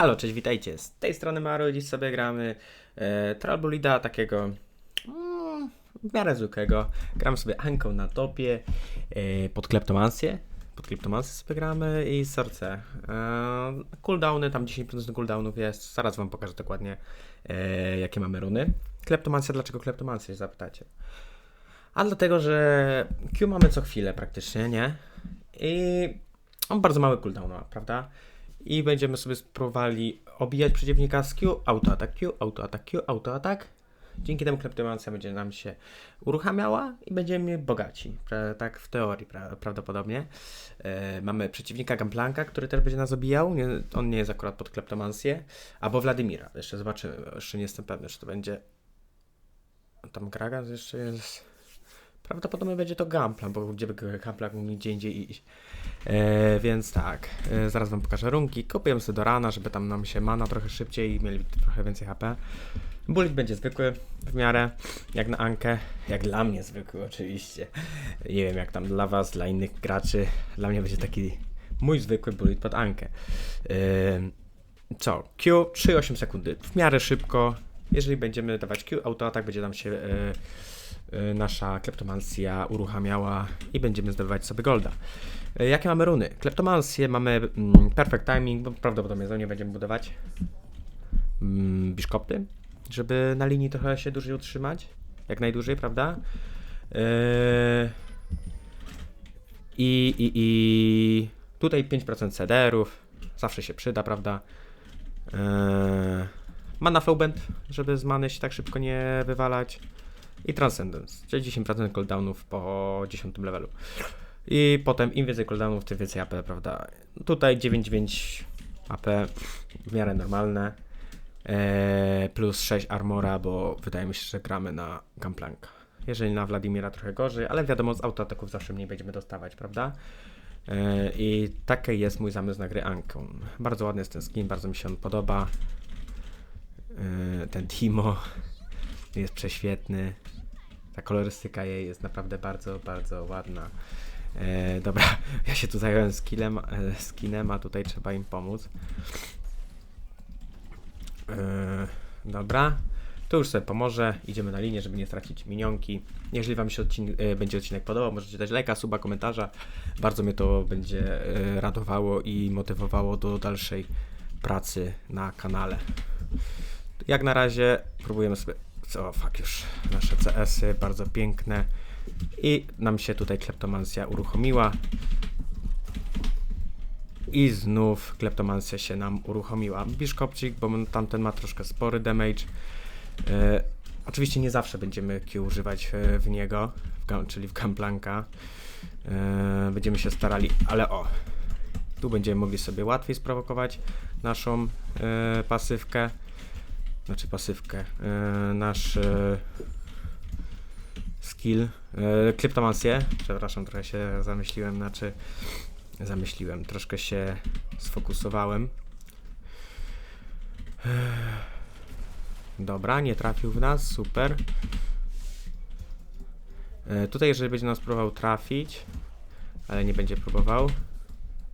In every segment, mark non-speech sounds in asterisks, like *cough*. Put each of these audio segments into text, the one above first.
Halo, cześć, witajcie. Z tej strony Maru, dziś sobie gramy e, takiego mm, w miarę zwykłego. Gramy sobie Anką na topie, e, pod kleptomancję. Pod kleptomancję sobie gramy i serce. E, cooldowny, tam 10% cooldownów jest. Zaraz wam pokażę dokładnie, e, jakie mamy runy. Kleptomancja, dlaczego kleptomancja, zapytacie. A dlatego, że Q mamy co chwilę praktycznie, nie? I on bardzo mały cooldown ma, prawda? I będziemy sobie spróbowali obijać przeciwnika z Q, autoatak Q, autoatak Q, autoatak. Dzięki temu kleptomancja będzie nam się uruchamiała i będziemy bogaci. Tak w teorii pra, prawdopodobnie. E, mamy przeciwnika Gamplanka, który też będzie nas obijał. Nie, on nie jest akurat pod kleptomancję. Albo Wladimira. Jeszcze zobaczymy. Jeszcze nie jestem pewny, czy to będzie... Tam Gragas jeszcze jest... Prawdopodobnie będzie to Gamplan, bo gdzie by Gamplan mógł gdzie indziej iść. E, więc tak, e, zaraz wam pokażę runki. Kupujemy sobie do rana, żeby tam nam się mana trochę szybciej i mieli trochę więcej HP. Bullet będzie zwykły w miarę, jak na Ankę, jak dla mnie zwykły oczywiście. Nie wiem jak tam dla was, dla innych graczy. Dla mnie będzie taki mój zwykły bullet pod Ankę. E, co? Q 3-8 sekundy, w miarę szybko. Jeżeli będziemy dawać Q, autoatak będzie nam się e, nasza kleptomancja uruchamiała i będziemy zdobywać sobie golda. E, Jakie mamy runy? Kleptomancję mamy mm, perfect timing, bo prawdopodobnie za nie będziemy budować. Mm, biszkopty, żeby na linii trochę się dłużej utrzymać. Jak najdłużej, prawda? Yy... I, i, I tutaj 5% cederów. Zawsze się przyda, prawda? Mana Flowband, żeby z many się tak szybko nie wywalać. I Transcendence, czyli 10% cooldownów po 10 levelu. I potem im więcej cooldownów, tym więcej AP, prawda? Tutaj 9,9 AP w miarę normalne. Eee, plus 6 armora, bo wydaje mi się, że gramy na Gamplanka. Jeżeli na Wladimira trochę gorzej, ale wiadomo, z autoataków zawsze mniej będziemy dostawać, prawda? Eee, I taki jest mój zamysł na gry Anką. Bardzo ładny jest ten skin, bardzo mi się on podoba. Eee, ten Timo jest prześwietny. Ta kolorystyka jej jest naprawdę bardzo, bardzo ładna. E, dobra, *laughs* ja się tu zająłem skillem, e, skinem, a tutaj trzeba im pomóc. E, dobra, to już sobie pomoże. Idziemy na linię, żeby nie stracić minionki. Jeżeli Wam się odcin e, będzie odcinek podobał, możecie dać lajka, suba, komentarza. Bardzo mnie to będzie e, radowało i motywowało do dalszej pracy na kanale. Jak na razie próbujemy sobie. Co, fuck już. Nasze CS-y, bardzo piękne. I nam się tutaj kleptomancja uruchomiła. I znów kleptomancja się nam uruchomiła. Biszkopcik, bo tamten ma troszkę spory damage. E, oczywiście nie zawsze będziemy Q używać e, w niego, w czyli w Gamplanka. E, będziemy się starali, ale o, tu będziemy mogli sobie łatwiej sprowokować naszą e, pasywkę. Znaczy pasywkę. E, nasz e, skill. E, Kryptomancję. Przepraszam, trochę się zamyśliłem, znaczy zamyśliłem, troszkę się sfokusowałem. Dobra, nie trafił w nas, super. Tutaj jeżeli będzie nas próbował trafić, ale nie będzie próbował.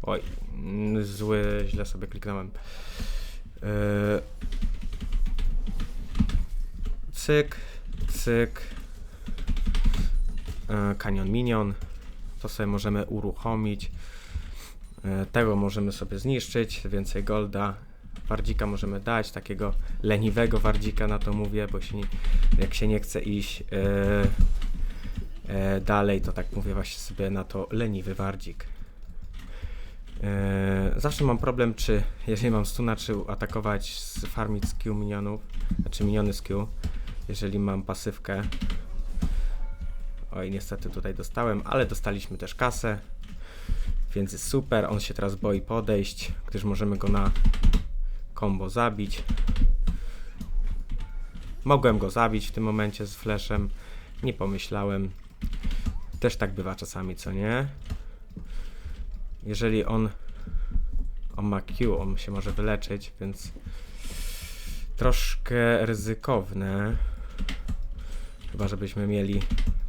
Oj, mm, zły, źle sobie kliknąłem. E, cyk, cyk. E, Canyon Minion. To sobie możemy uruchomić. E, Tego możemy sobie zniszczyć, więcej golda. Wardzika możemy dać, takiego leniwego wardzika na to mówię, bo się nie, jak się nie chce iść e, e, dalej, to tak mówię właśnie sobie na to leniwy wardzik. E, zawsze mam problem, czy jeżeli mam stuna, czy atakować z farmić z minionów, znaczy miniony z jeżeli mam pasywkę. Oj, niestety tutaj dostałem, ale dostaliśmy też kasę. Więc jest super. On się teraz boi podejść, gdyż możemy go na combo zabić. Mogłem go zabić w tym momencie z flashem. Nie pomyślałem. Też tak bywa czasami, co nie? Jeżeli on on ma Q, on się może wyleczyć, więc troszkę ryzykowne. Chyba, żebyśmy mieli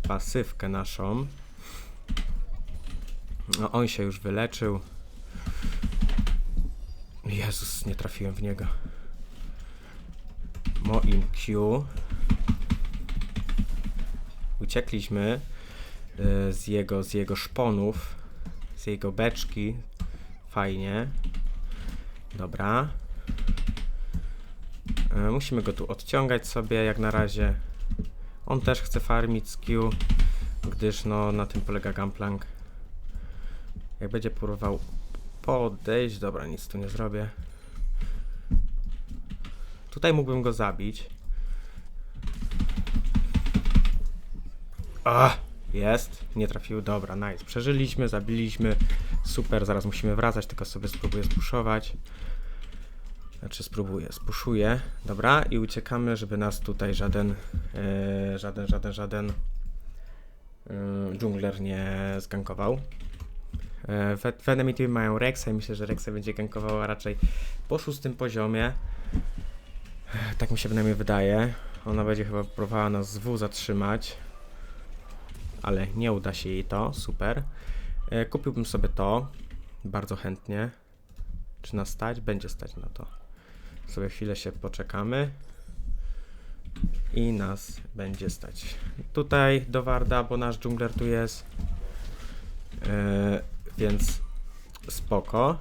pasywkę naszą. No, on się już wyleczył. Jezus, nie trafiłem w niego. Moim Q. Uciekliśmy y, z jego, z jego szponów, z jego beczki. Fajnie. Dobra. Y, musimy go tu odciągać sobie jak na razie. On też chce farmić z gdyż no na tym polega Gunplank. Jak będzie próbował podejść, dobra, nic tu nie zrobię. Tutaj mógłbym go zabić. A, jest. Nie trafił. Dobra, nice. Przeżyliśmy, zabiliśmy. Super, zaraz musimy wracać, tylko sobie spróbuję spuszować. Znaczy spróbuję, spuszuję. Dobra, i uciekamy, żeby nas tutaj żaden, e, żaden, żaden, żaden e, dżungler nie zgankował. E, w, Enemy Team mają Rexa i myślę, że Rexa będzie gankowała raczej po szóstym poziomie. Tak mi się przynajmniej wydaje. Ona będzie chyba próbowała nas z W zatrzymać. Ale nie uda się jej to, super. E, Kupiłbym sobie to, bardzo chętnie. Czy nas stać? Będzie stać na to. Sobie chwilę się poczekamy. I nas będzie stać. Tutaj do Warda, bo nasz dżungler tu jest. E, więc spoko.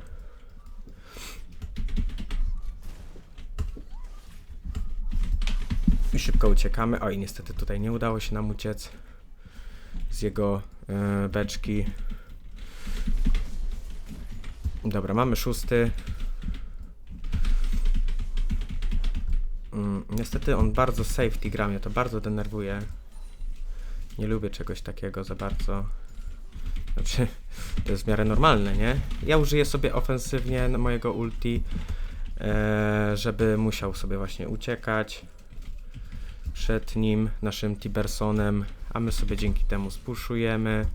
I szybko uciekamy. Oj, niestety tutaj nie udało się nam uciec z jego e, beczki. Dobra, mamy szósty. Mm, niestety on bardzo safety gra, mnie to bardzo denerwuje. Nie lubię czegoś takiego za bardzo. Znaczy, to jest w miarę normalne, nie? Ja użyję sobie ofensywnie mojego ulti, e, żeby musiał sobie właśnie uciekać przed nim, naszym Tibersonem, a my sobie dzięki temu spuszujemy.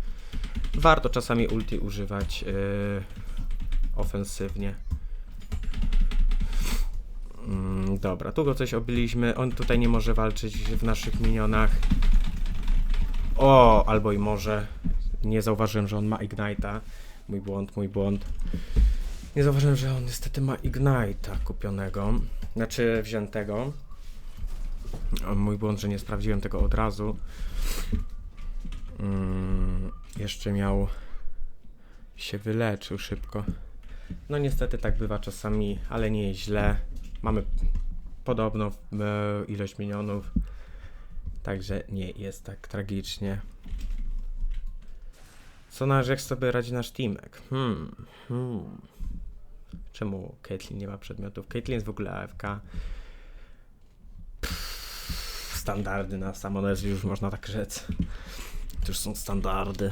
Warto czasami ulti używać e, ofensywnie. Mm, dobra, tu go coś obiliśmy. On tutaj nie może walczyć w naszych minionach. O, albo i może. Nie zauważyłem, że on ma Ignite'a. Mój błąd, mój błąd. Nie zauważyłem, że on niestety ma Ignite'a kupionego. Znaczy wziętego. O, mój błąd, że nie sprawdziłem tego od razu. Mm, jeszcze miał się wyleczył szybko. No niestety tak bywa czasami, ale nie źle. Mamy podobną e, ilość minionów. Także nie jest tak tragicznie. Co nasz, jak sobie radzi nasz teamek? Hmm, hmm. Czemu Caitlyn nie ma przedmiotów? Caitlyn jest w ogóle AFK. Pff, standardy na Samonez już można tak rzec. To już są standardy.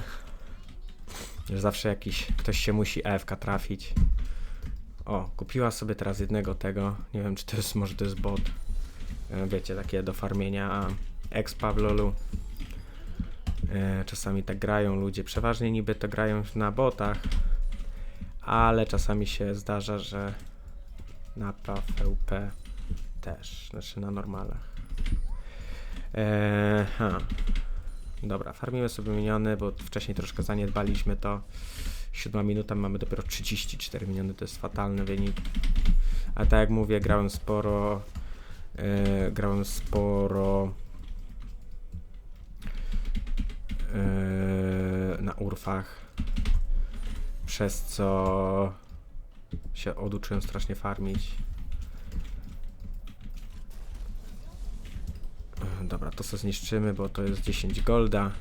Że zawsze jakiś ktoś się musi AFK trafić. O, kupiła sobie teraz jednego tego. Nie wiem, czy to jest, może to jest bot. E, Wiecie, takie do farmienia. Expa w lolu. E, Czasami tak grają ludzie. Przeważnie niby to grają na botach. Ale czasami się zdarza, że na PvP też. Znaczy na normalach. Eee, ha. Dobra, farmimy sobie miniony, bo wcześniej troszkę zaniedbaliśmy to. Siódma minuta, mamy dopiero 34 miniony, to jest fatalny wynik. A tak jak mówię, grałem sporo. e, grałem sporo. e, na urfach. Przez co się oduczyłem strasznie farmić. Dobra, to co zniszczymy, bo to jest 10 golda.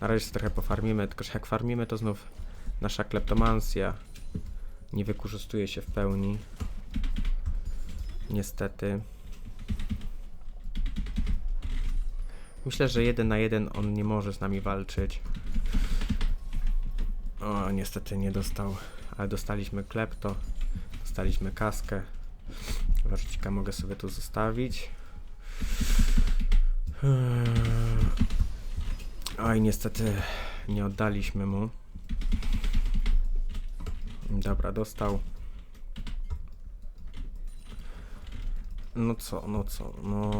Na razie trochę pofarmimy, tylko że jak farmimy, to znów nasza kleptomansja nie wykorzystuje się w pełni. Niestety. Myślę, że jeden na jeden on nie może z nami walczyć. O, niestety nie dostał, ale dostaliśmy klepto, dostaliśmy kaskę. Warcika mogę sobie tu zostawić. Oj, niestety nie oddaliśmy mu. Dobra, dostał. No co, no co, no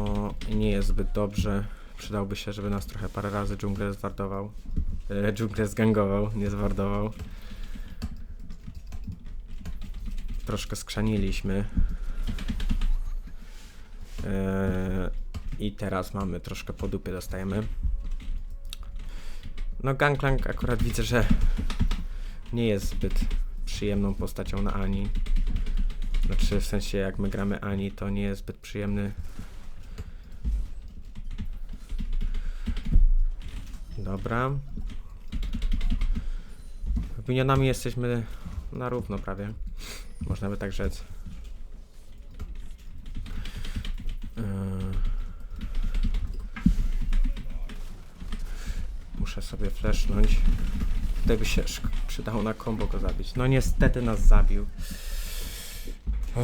nie jest zbyt dobrze. Przydałby się, żeby nas trochę parę razy dżunglę zwardował. E, dżunglę zgangował, nie zwardował. troszkę skrzaniliśmy. Eee, I teraz mamy troszkę po dupie dostajemy. No Gangplank akurat widzę, że nie jest zbyt przyjemną postacią na Ani. Znaczy w sensie jak my gramy Ani, to nie jest zbyt przyjemny. Dobra. Minionami jesteśmy na równo prawie. Można by tak rzec. Yy. Muszę sobie flashnąć. Tutaj by się przydało na combo go zabić. No niestety nas zabił. Eee,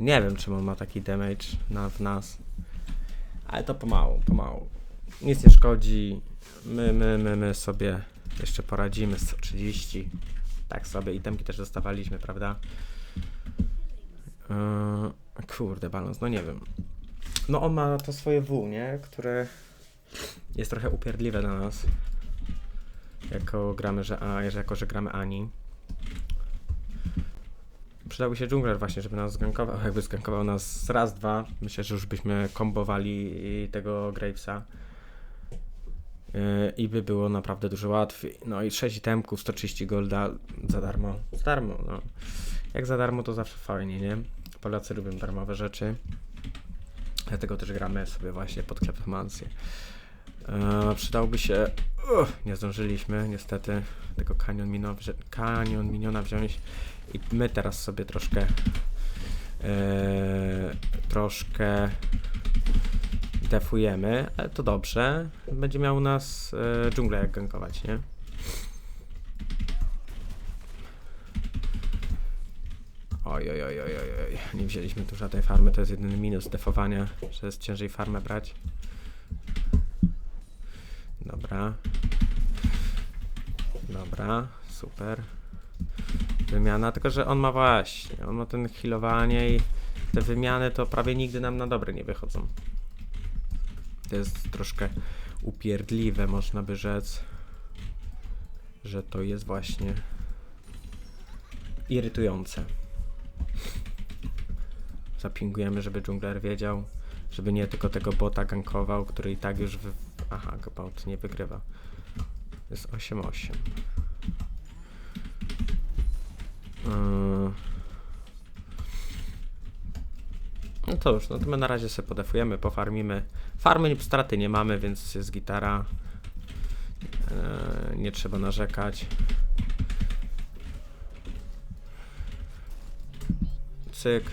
Nie wiem, czemu ma taki damage na, w nas. Ale to pomału, pomału. Nic nie szkodzi. My, my, my, my sobie jeszcze poradzimy. 130. Tak sobie. Itemki też dostawaliśmy, prawda? Eee, kurde, balans. No nie wiem. No on ma to swoje W, nie? Które jest trochę upierdliwe dla nas. Jako gramy, że a, jako że gramy Ani. Przydałby się dżungler właśnie, żeby nas zgankował. Jakby zgankował nas raz, dwa, myślę, że już byśmy kombowali tego Gravesa. Yy, I by było naprawdę dużo łatwiej. No i 6 itemków, 130 golda za darmo. Za darmo, no. Jak za darmo to zawsze fajnie, nie? Polacy lubią darmowe rzeczy. Dlatego też gramy sobie właśnie pod kleptomancję. Eee, przydałby się. Uff, nie zdążyliśmy niestety tego kanion, mino, kanion miniona wziąć. I my teraz sobie troszkę. eee, troszkę defujemy, ale to dobrze. Będzie miał nas e, dżunglę jak gankować, nie? Oj, oj, oj, oj, oj. Nie wzięliśmy tu żadnej farmy, to jest jedyny minus defowania, że jest ciężej farmę brać. Dobra. Dobra, super. Wymiana, tylko że on ma właśnie, on ma ten healowanie i te wymiany to prawie nigdy nam na dobre nie wychodzą. To jest troszkę upierdliwe, można by rzec, że to jest właśnie irytujące. Zapingujemy, żeby dżungler wiedział, żeby nie tylko tego bota gankował, który i tak już. Aha, go bot nie wygrywa. Jest 8-8. Yy. No to już, no to my na razie sobie podefujemy, pofarmimy. Farmy straty nie mamy, więc jest gitara. Yy, nie trzeba narzekać. Cyk.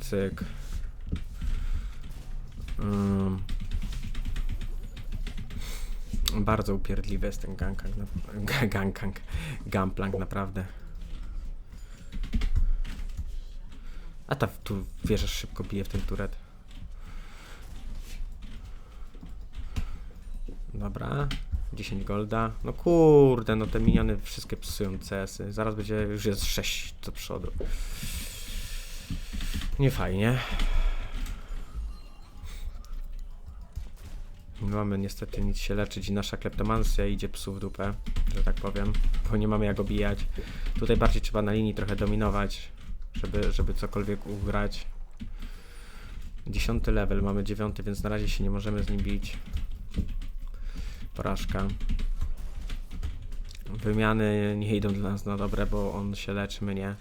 Cyk. Bardzo upierdliwy jest ten gangplank. Na, ga- gangplank. Gangplank naprawdę. A ta tu wieża szybko bije w ten turet. Dobra. 10 golda. No kurde, no te miniony wszystkie psują CS-y. Zaraz będzie, już jest 6 do przodu. Nie fajnie. Nie mamy niestety nic się leczyć i nasza kleptomansja idzie psu w dupę, że tak powiem, bo nie mamy jak obijać. Tutaj bardziej trzeba na linii trochę dominować, żeby, żeby cokolwiek ugrać. Dziesiąty level, mamy dziewiąty, więc na razie się nie możemy z nim bić. Porażka. Wymiany nie idą dla nas na dobre, bo on się leczy, my nie.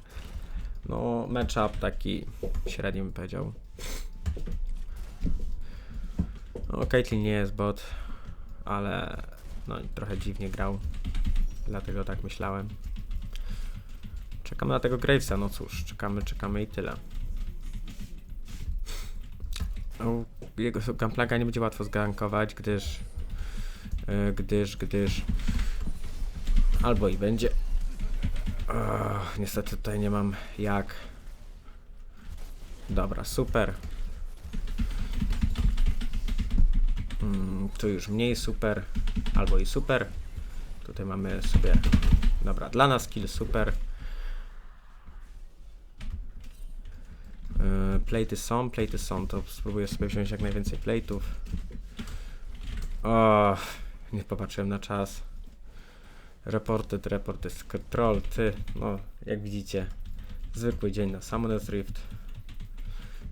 No, matchup taki średni bym powiedział. No, Caitlyn nie jest bot, ale no trochę dziwnie grał. Dlatego tak myślałem. Czekamy na tego Gravesa, no cóż, czekamy, czekamy i tyle. O, jego Gunplaga nie będzie łatwo zgankować, gdyż e, gdyż, gdyż albo i będzie niestety tutaj nie mam jak dobra, super Mm, tu już mniej super, albo i super. Tutaj mamy sobie, dobra, dla nas kill super. Yy, Platy są, platy są, to spróbuję sobie wziąć jak najwięcej plateów. O, nie popatrzyłem na czas. Reported, reported, troll, ty, no, jak widzicie, zwykły dzień na Summoners Rift.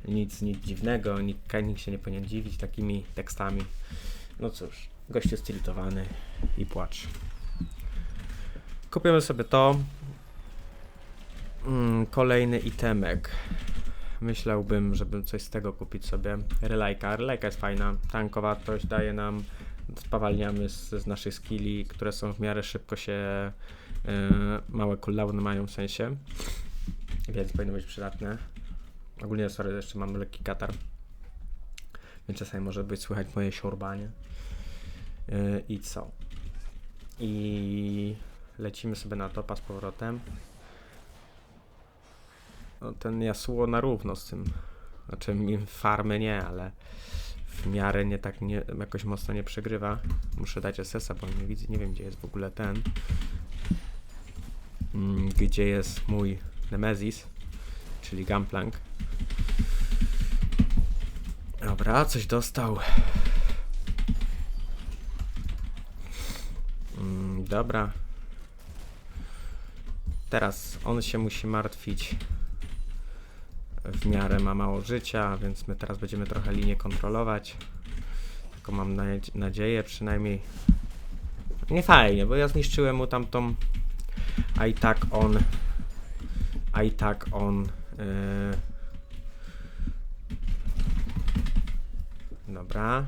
Nic, nic dziwnego, nikt, nikt się nie powinien dziwić takimi tekstami. No cóż, gościu stiltowany i płacz. Kupimy sobie to. Mm, kolejny itemek. Myślałbym, żeby coś z tego kupić sobie. Relajka. Relajka jest fajna. Tankowatość daje nam. Spawalniamy z, z naszych skilli, które są w miarę szybko się. Yy, małe cooldowny mają w sensie. Więc powinno być przydatne. Ogólnie, sorry, jeszcze mam lekki katar. Więc czasami może być słychać moje siorbanie. Yy, I co? I lecimy sobie na topa z powrotem. No, ten Yasuo na równo z tym. Znaczy farmy nie, ale w miarę nie tak nie, jakoś mocno nie przegrywa. Muszę dać SS-a, bo nie widzę, nie wiem gdzie jest w ogóle ten. Mm, Gdzie jest mój Nemesis, czyli Gunplank. Dobra, coś dostał. Mm, dobra. Teraz on się musi martwić. W miarę ma mało życia, więc my teraz będziemy trochę linię kontrolować. Tylko mam nadzie- nadzieję przynajmniej. Nie fajnie, bo ja zniszczyłem mu tamtą. A i tak on. A i tak on. Yy... Dobra.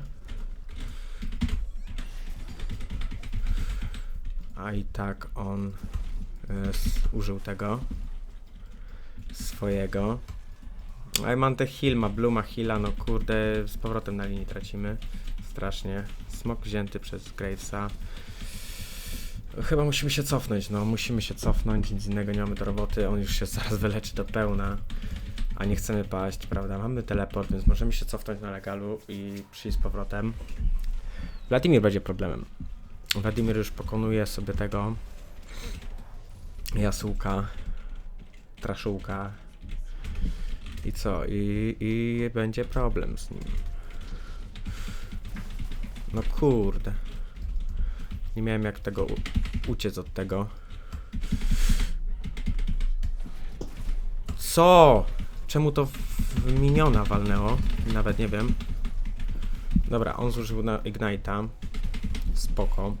A i tak on y, użył tego swojego. A mam te heal, ma blue, ma no kurde, z powrotem na linii tracimy. Strasznie. Smok wzięty przez Gravesa. Chyba musimy się cofnąć, no musimy się cofnąć, nic innego nie mamy do roboty, on już się zaraz wyleczy do pełna. A nie chcemy paść, prawda? Mamy teleport, więc możemy się cofnąć na legalu i przyjść z powrotem. Wladimir będzie problemem. Wladimir już pokonuje sobie tego Jasułka, Traszułka i co? I, I będzie problem z nim. No kurde. Nie miałem jak tego uciec od tego. Co? Czemu to w- miniona walnęło? Nawet nie wiem. Dobra, on zużył na Ignite'a. Spoko.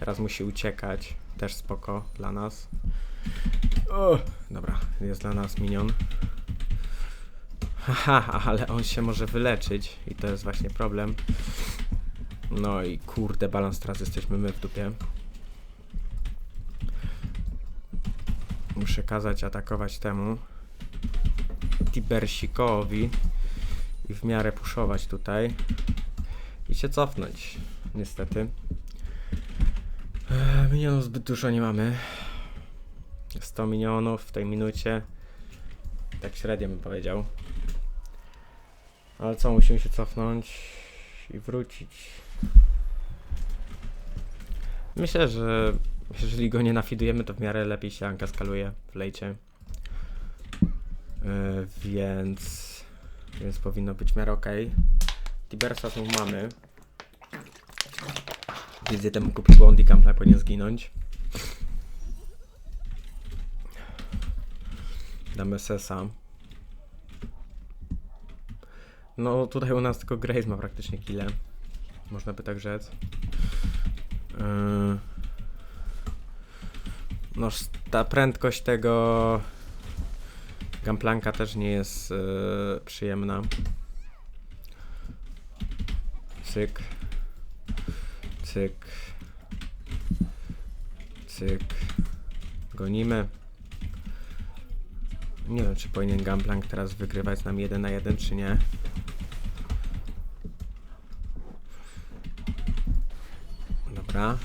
Teraz musi uciekać. Też spoko dla nas. O, dobra, jest dla nas minion. Haha, ale on się może wyleczyć i to jest właśnie problem. No i kurde, balans teraz jesteśmy my w dupie. Muszę kazać atakować temu Tibersikowi i w miarę puszować tutaj i się cofnąć, niestety. Eee, minionów zbyt dużo nie mamy. 100 minionów w tej minucie. Tak średnio bym powiedział. Ale co, musimy się cofnąć i wrócić. Myślę, że jeżeli go nie nafidujemy, to w miarę lepiej się Anka skaluje w lejcie. Yy, więc, więc powinno być w miarę ok. Tibersa znów mamy. Widzę temu kupić Bondi Campla powinien zginąć. Damy Sesa. No tutaj u nas tylko Grace ma praktycznie kile. Można by tak rzec. Yy. No ta prędkość tego Gamplanka też nie jest yy, przyjemna. Cyk. Cyk. Cyk. Gonimy. Nie wiem, czy powinien Gamplank teraz wygrywać z nami 1 na 1, czy nie. Dobra.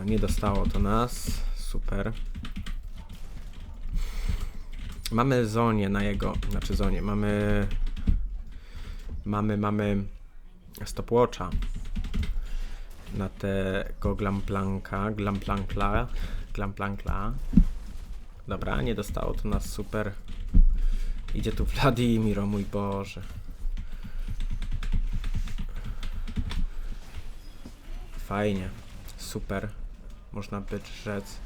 E, Nie dostało to nas. Super. Mamy zonie na jego, znaczy zonie, mamy mamy, mamy stopwatcha na tego Glamplanka, Glamplankla, Glamplankla. Dobra, nie dostało to nas, super. Idzie tu Wladimir, o mój Boże. Fajnie. super, można by rzec,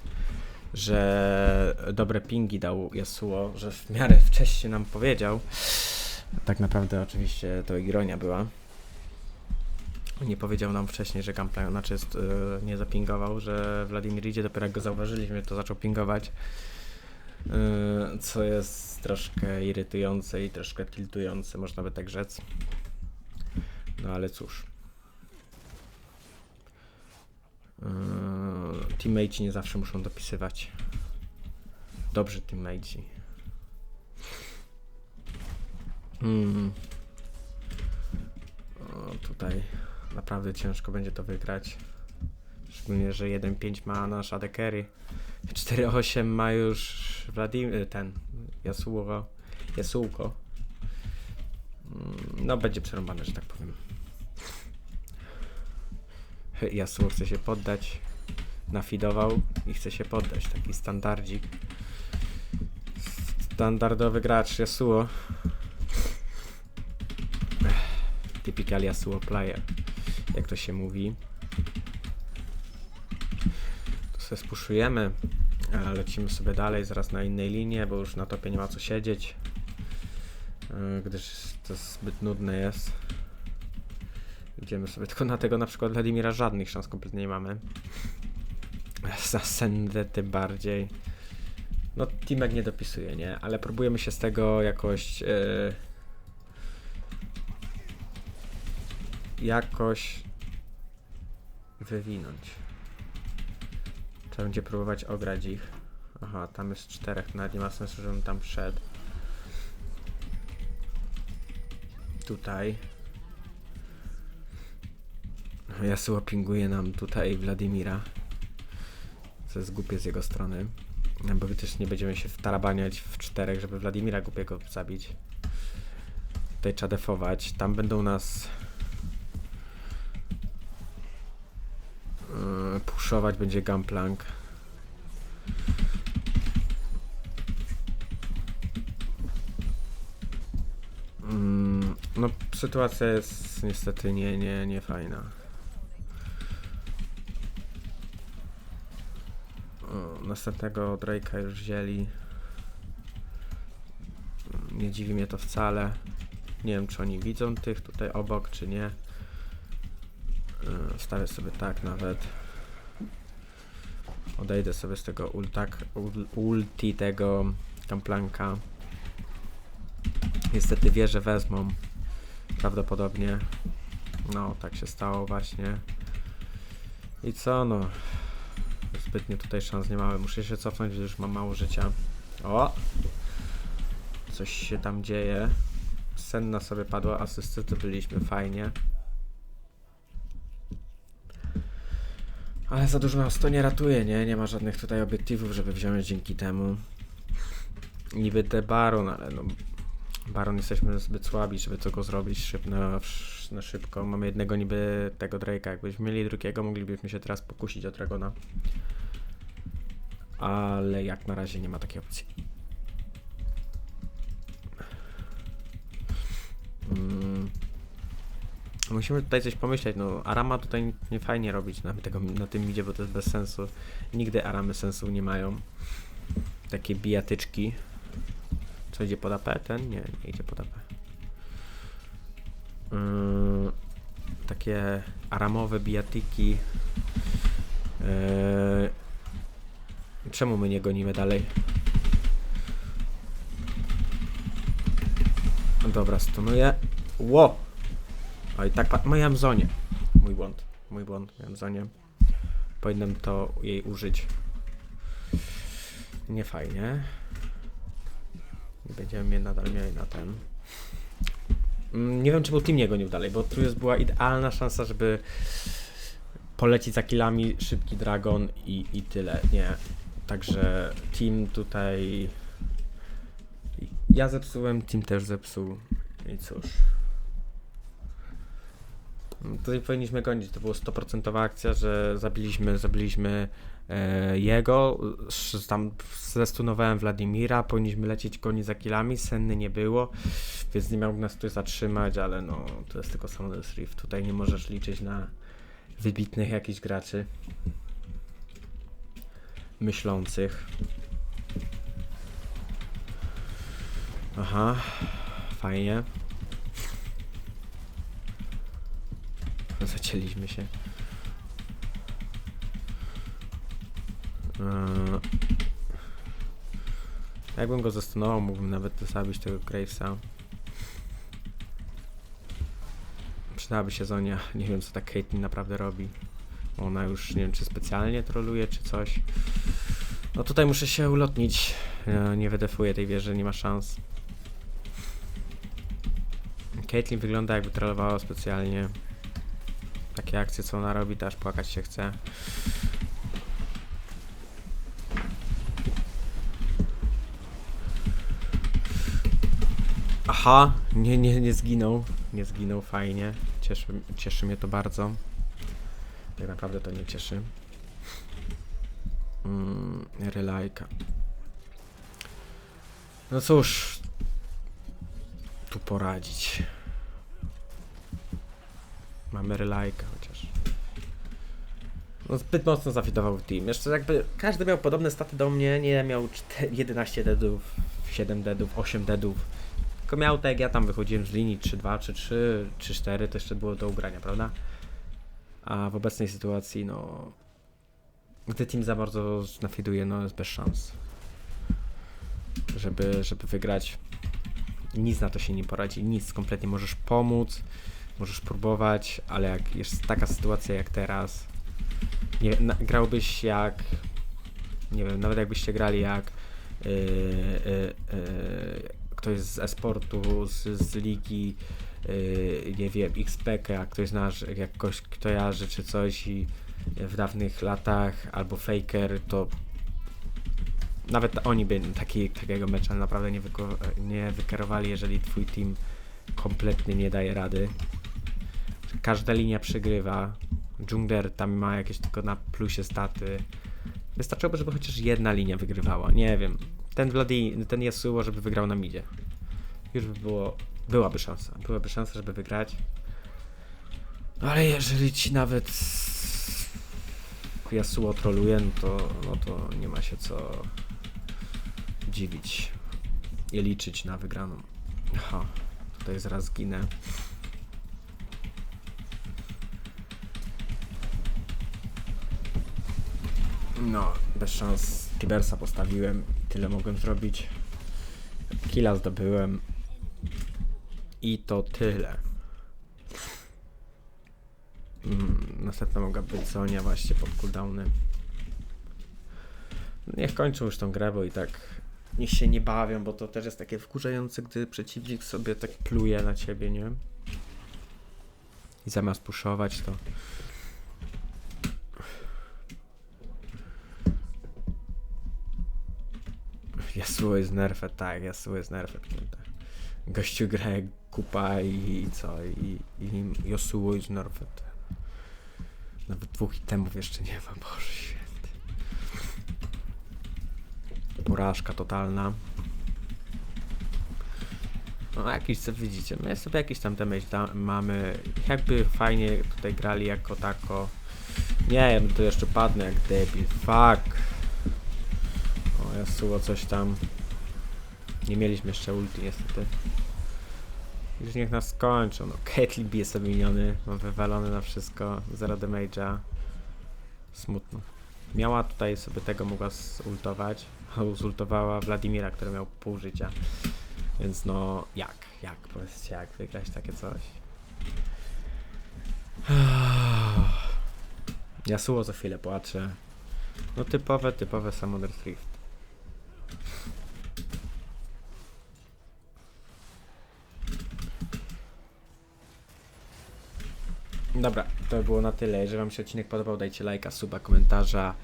że dobre pingi dał Yasuo, że w miarę wcześnie nam powiedział. Tak naprawdę oczywiście to ironia była. Nie powiedział nam wcześniej, że Gunplank, znaczy jest, yy, nie zapingował, że Wladimir idzie, dopiero jak go zauważyliśmy, to zaczął pingować. Yy, co jest troszkę irytujące i troszkę tiltujące, można by tak rzec. No ale cóż. Yy, teammateci nie zawsze muszą dopisywać. Dobrzy teammateci. Mm. O, tutaj naprawdę ciężko będzie to wygrać. Szczególnie, że 1.5 ma nasz AD Carry. 4.8 ma już Wladimir, ten Yasuo, Yasułko. Mm, No będzie przerąbane, że tak powiem. Yasuo chce się poddać. Nafidował i chce się poddać. Taki standardzik. Standardowy gracz Yasuo. Typical Yasuo player. Jak to się mówi. To sobie spuszujemy. Lecimy sobie dalej, zaraz na innej linie, bo już na topie nie ma co siedzieć. Yy, Gdyż to zbyt nudne jest. Idziemy sobie tylko na tego na przykład Wladimira żadnych szans kompletnie nie mamy. Za Sendę tym bardziej. No Timek nie dopisuje, nie? Ale próbujemy się z tego jakoś yy, jakoś wywinąć. Trzeba będzie próbować ograć ich. Aha, tam jest czterech, nawet nie ma sensu, żebym tam wszedł. Tutaj. Yasuo pinguje nam tutaj Wladimira. Co jest głupie z jego strony. Bo też nie będziemy się wtarabaniać w czterech, żeby Wladimira głupiego zabić. Tutaj trzeba defować. Tam będą nas Yy, puszować będzie Gunplank. Mm, No, sytuacja jest niestety nie, nie, nie fajna. O, następnego Drake'a już wzięli. Nie dziwi mnie to wcale. Nie wiem, czy oni widzą tych tutaj obok, czy nie. Yy, Wstawię sobie tak nawet. Odejdę sobie z tego ultak, ul, ulti tego Kamplanka. Niestety wieżę wezmą. Prawdopodobnie. No, tak się stało właśnie. I co no? Zbytnio tutaj szans nie mamy. Muszę się cofnąć, gdyż mam mało życia. O! Coś się tam dzieje. Senna sobie padła, asysty to byliśmy fajnie. Ale za dużo nas to nie ratuje, nie? Nie ma żadnych tutaj obiektywów, żeby wziąć dzięki temu. Niby te Baron, ale no... Baron jesteśmy zbyt słabi, żeby to go zrobić szyb, na, na szybko. Mamy jednego niby tego Drake'a. Jakbyśmy mieli drugiego, moglibyśmy się teraz pokusić o Dragona. Ale jak na razie nie ma takiej opcji. Mm. Musimy tutaj coś pomyśleć, no Arama tutaj nie fajnie robić na, tego, na tym idzie, bo to jest bez sensu. Nigdy Aramy sensu nie mają. Takie bijatyczki. Co idzie pod AP? Ten? Nie, nie idzie pod AP. Yy, takie aramowe bijatyki. Yy, czemu my nie gonimy dalej? No Dobra, stunuję. Ło! Oj, tak, pa- miałem zonie. Mój błąd, mój błąd, miałem zonie. Powinienem to jej użyć. Nie fajnie. Nie będziemy mnie nadal mieli na ten. Mm, Nie wiem, czy był team nie gonił dalej, bo tu jest była idealna szansa, żeby polecić za killami, szybki dragon i, i tyle. Nie. Także team tutaj. Ja zepsułem, team też zepsuł. I cóż. Tutaj powinniśmy gonić. To była 100% akcja, że zabiliśmy, zabiliśmy e, jego. Tam zestunowałem Wladimira. Powinniśmy lecieć goni za killami. Senny nie było, więc nie miał nas tu zatrzymać, ale no to jest tylko Summoner's Rift. Tutaj nie możesz liczyć na wybitnych jakichś graczy. Myślących. Aha, fajnie. Zacięliśmy się. Eee, Jakbym go zastanowił, mógłbym nawet zabić tego Gravesa. Przydałaby się Zonia. Nie wiem, co ta Caitlyn naprawdę robi. Ona już, nie wiem, czy specjalnie troluje, czy coś. No tutaj muszę się ulotnić. Nie wydefuję tej wieży, nie ma szans. Caitlyn wygląda jakby trollowała specjalnie. Takie akcje, co ona robi, to aż płakać się chce. Aha, nie, nie, nie zginął. Nie zginął, fajnie. Cieszy, cieszy mnie to bardzo. Tak naprawdę to nie cieszy. Mm, relajka. No cóż, tu poradzić. Mamy relajka chociaż. No zbyt mocno zafidował team. Jeszcze jakby każdy miał podobne staty do mnie, nie miał 4, 11 deadów, 7 deadów, 8 deadów. Tylko miał tak jak ja tam wychodziłem z linii 3-2, czy 3, 3-4, to jeszcze było do ugrania, prawda? A w obecnej sytuacji, no... Gdy team za bardzo nafiduje, no jest bez szans. Żeby, żeby wygrać. Nic na to się nie poradzi, nic kompletnie. Możesz pomóc, możesz próbować, ale jak jest taka sytuacja jak teraz, nie na, grałbyś jak, nie wiem, nawet jakbyście grali jak yy, yy, yy, ktoś z esportu, z, z ligi, yy, nie wiem, XPK, jak ktoś nasz, jak ktoś kojarzy czy coś i w dawnych latach, albo Faker, to nawet oni by taki, takiego mecza naprawdę nie, nie jeżeli twój team kompletnie nie daje rady. Każda linia przegrywa. Jungler tam ma jakieś tylko na plusie staty. Wystarczyłoby, żeby chociaż jedna linia wygrywała. Nie wiem. Ten Vladi, ten Yasuo, żeby wygrał na midzie. Już by było, byłaby szansa. Byłaby szansa, żeby wygrać. Ale jeżeli ci nawet Yasuo troluje, no to, no to nie ma się co dziwić i liczyć na wygraną. Aha, tutaj zaraz zginę. No, bez szans. Tibersa postawiłem i tyle mogłem zrobić. Killa zdobyłem. I to tyle. Mm, następna mogła być Zonia właśnie pod cooldowny. Niech kończą już tą grę, bo i tak niech się nie bawią, bo to też jest takie wkurzające, gdy przeciwnik sobie tak pluje na ciebie, nie? I zamiast puszować to... Yasuo jest nerfed, tak, Yasuo jest kurde. Gościu gra jak kupa i, i co, i, i Yasuo jest nerfed. Nawet dwóch itemów jeszcze nie ma, Boże święty. Porażka totalna. No jakiś co widzicie, my sobie jakiś tam damage da mamy. Jakby fajnie tutaj grali jako tako. Nie wiem, to jeszcze padnę jak debil. Fuck. O, Yasuo coś tam. Nie mieliśmy jeszcze ulti niestety. Już niech nas skończą. No, Caitlyn bije sobie miniony. Mam wywalony na wszystko. Zero damage'a. Smutno. Miała tutaj sobie tego mogła zultować. *laughs* Zultowała Wladimira, który miał pół życia. Więc no, jak? Jak? Powiedzcie, jak wygrać takie coś? *sighs* Yasuo za chwilę płacze. No typowe, typowe Summoner Thrift. Dobra, to było na tyle. Jeżeli wam się odcinek podobał, dajcie lajka, suba, komentarza.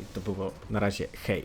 I to było na razie hej.